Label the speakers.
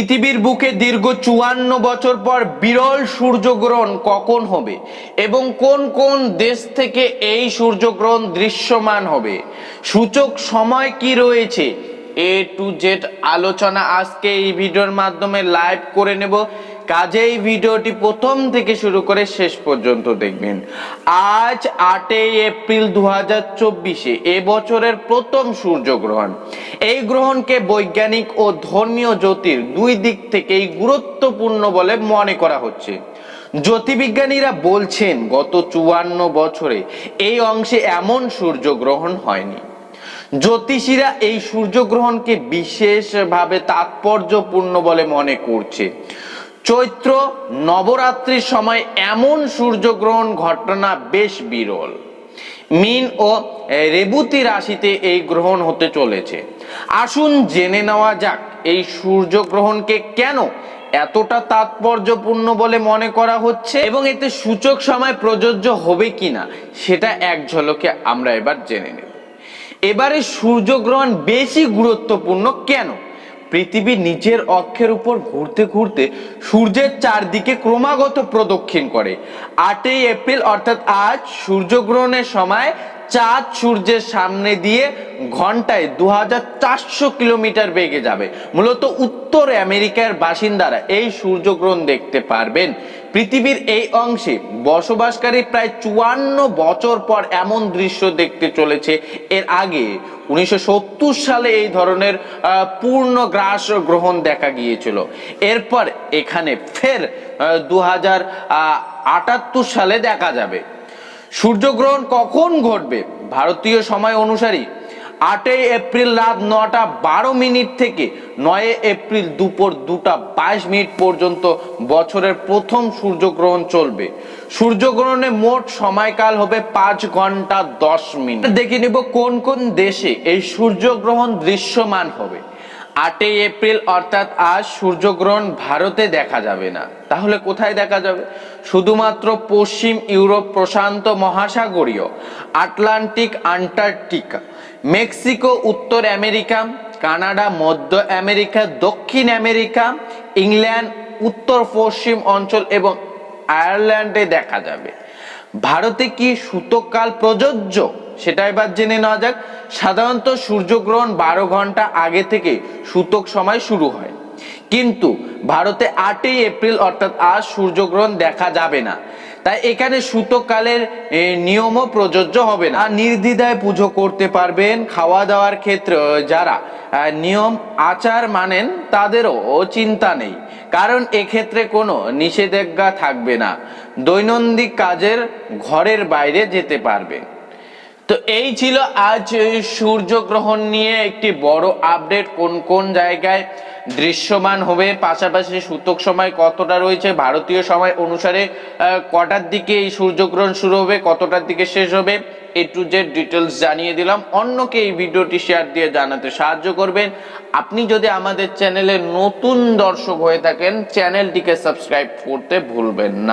Speaker 1: পৃথিবীর বুকে দীর্ঘ চুয়ান্ন বছর পর বিরল সূর্যগ্রহণ কখন হবে? এবং কোন কোন দেশ থেকে এই সূর্যগ্রহণ দৃশ্যমান হবে? সূচক সময় কি রয়েছে? এ টু জেড আলোচনা আজকে এই ভিডিওর মাধ্যমে লাইভ করে নেব। কাজে এই ভিডিওটি প্রথম থেকে শুরু করে শেষ পর্যন্ত দেখবেন। আজ আটই এপ্রিল দু হাজার চব্বিশে এবছরের প্রথম সূর্যগ্রহণ। এই গ্রহণকে বৈজ্ঞানিক ও ধর্মীয় জ্যোতির দুই দিক থেকেই গুরুত্বপূর্ণ বলে মনে করা হচ্ছে। জ্যোতির্বিজ্ঞানীরা বলছেন, গত চুয়ান্ন বছরে এই অংশে এমন সূর্যগ্রহণ হয়নি। জ্যোতিষীরা এই সূর্যগ্রহণকে বিশেষভাবে তাৎপর্যপূর্ণ বলে মনে করছে। চৈত্র নবরাত্রির সময় এমন সূর্যগ্রহণ ঘটনা বেশ বিরল। মিন ও রেবতী রাশিতে এই গ্রহণ হতে চলেছে। আসুন জেনে নেওয়া যাক, এই সূর্যগ্রহণকে কেন এতটা তাৎপর্যপূর্ণ বলে মনে করা হচ্ছে এবং এতে সূচক সময় প্রযোজ্য হবে কিনা, সেটা এক ঝলকে আমরা এবার জেনে নেব। এবারে সূর্যগ্রহণ বেশি গুরুত্বপূর্ণ কেন? পৃথিবী নিজের অক্ষের উপর ঘুরতে ঘুরতে সূর্যের চারদিকে ক্রমাগত প্রদক্ষিণ করে। আটই এপ্রিল, অর্থাৎ আজ, সূর্যগ্রহণের সময় চাঁদ সূর্যের সামনে দিয়ে ঘন্টায় দু হাজার চারশো কিলোমিটার বেগে যাবে। মূলত উত্তর আমেরিকার বাসিন্দারা এই সূর্যগ্রহণ দেখতে পারবেন। পৃথিবীর এই অংশে বসবাসকারী প্রায় চুয়ান্ন বছর পর এমন দৃশ্য দেখতে চলেছে। এর আগে উনিশশো সত্তর সালে এই ধরনের পূর্ণ গ্রাস গ্রহণ দেখা গিয়েছিল। এরপর এখানে ফের দু হাজার আটাত্তর সালে দেখা যাবে। সূর্যগ্রহণ কখন ঘটবে? ভারতীয় সময় অনুসারী আটই এপ্রিল রাত নটা বারো মিনিট থেকে নয় এপ্রিল দুপুর দুটা বাইশ মিনিট পর্যন্ত বছরের প্রথম সূর্যগ্রহণ চলবে। সূর্যগ্রহণে মোট সময়কাল হবে পাঁচ ঘণ্টা দশ মিনিট। দেখে নিব কোন কোন দেশে এই সূর্যগ্রহণ দৃশ্যমান হবে। আটই এপ্রিল অর্থাৎ আজ সূর্যগ্রহণ ভারতে দেখা যাবে না। তাহলে কোথায় দেখা যাবে? শুধুমাত্র পশ্চিম ইউরোপ প্রশান্ত মহাসাগরীয়, আটলান্টিক, আন্টার্কটিকা, মেক্সিকো, উত্তর আমেরিকা, কানাডা, মধ্য আমেরিকা, দক্ষিণ আমেরিকা, ইংল্যান্ড, উত্তর পশ্চিম অঞ্চল এবং আয়ারল্যান্ডে দেখা যাবে। ভারতে কি সূতককাল প্রযোজ্য? সেটা এবার জেনে নেওয়া যাক। সাধারণত সূর্যগ্রহণ বারো ঘণ্টা আগে থেকে সূতক সময় শুরু হয়। কিন্তু ভারতে আটই এপ্রিল অর্থাৎ আজ সূর্যগ্রহণ দেখা যাবে না। তাই এখানে সূতককালের এ, নিয়মও প্রযোজ্য হবে না। নির্দ্বিধায় পুজো করতে পারবেন খাওয়া দাওয়ার ক্ষেত্রে যারা নিয়ম আচার মানেন তাদেরও চিন্তা নেই। কারণ এক্ষেত্রে কোনো নিষেধাজ্ঞা থাকবে না। দৈনন্দিন কাজের ঘরের বাইরে যেতে পারবেন তো এই ছিল আজ সূর্যগ্রহণ নিয়ে একটি বড় আপডেট, কোন কোন জায়গায় দৃশ্যমান হবে, পাশাপাশি সূতক সময় কতটা রয়েছে, ভারতীয় সময় অনুসারে কটার দিকে এই সূর্যগ্রহণ শুরু হবে, কতটার দিকে শেষ হবে, এ টু জেড ডিটেলস জানিয়ে দিলাম। অন্যকে এই ভিডিওটি শেয়ার দিয়ে জানাতে সাহায্য করবেন। আপনি যদি আমাদের চ্যানেলে নতুন দর্শক হয়ে থাকেন, চ্যানেলটিকে সাবস্ক্রাইব করতে ভুলবেন না।